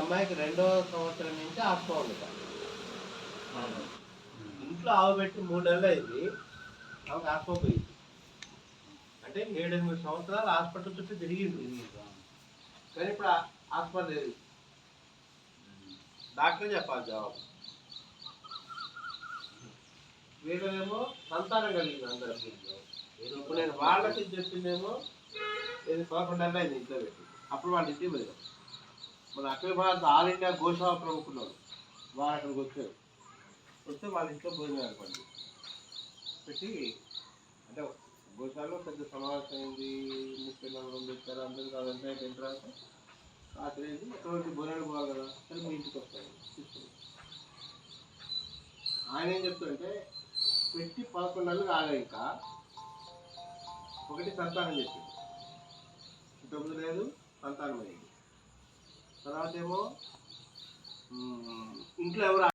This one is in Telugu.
అమ్మాయికి రెండో సంవత్సరం నుంచి ఆత్మ ఉంది. ఇంట్లో ఆవు పెట్టి మూడు నెలలు అయింది. ఆమెకు ఆత్మ పోయింది. అంటే ఏడెనిమిది సంవత్సరాలు హాస్పిటల్ చుట్టూ తిరిగింది. కానీ ఇప్పుడు ఆత్మ లేదు. డాక్టర్ చెప్పాలి జవాబు. వీళ్ళేమో సంతానం కలిగింది అందరికి ఇప్పుడు నేను వాళ్ళకి చెప్పిందేమో ఇది పదకొండు నెలలు అయింది ఇంట్లో పెట్టి. అప్పుడు వాళ్ళు ఇంటికి పోయారు మన అఖిల భారత ఆల్ ఇండియా గోశాల ప్రముఖులు వారు అక్కడికి వచ్చారు. వస్తే వాళ్ళ ఇంట్లో భోజనం అనుకోండి పెట్టి అంటే గోశాలలో పెద్ద సమావేశం అయింది. ముప్పై నలభై మంది వచ్చారు అందరూ అదంతా అయిపోయిన తర్వాత రాత్రి అయింది. ఎక్కడ వచ్చి భోజనాలు పోవాలి కదా సరే మీ ఇంటికి వస్తాను. తీసుకుని ఆయన ఏం చెప్తుంటే పెట్టి పదకొండు నెలలు కాగా ఇంకా. ఒకటి సంతానం చెప్పింది ఇంతకుముందు లేదు సంతానం అయింది. తర్వాత ఏమో ఇంట్లో ఎవరు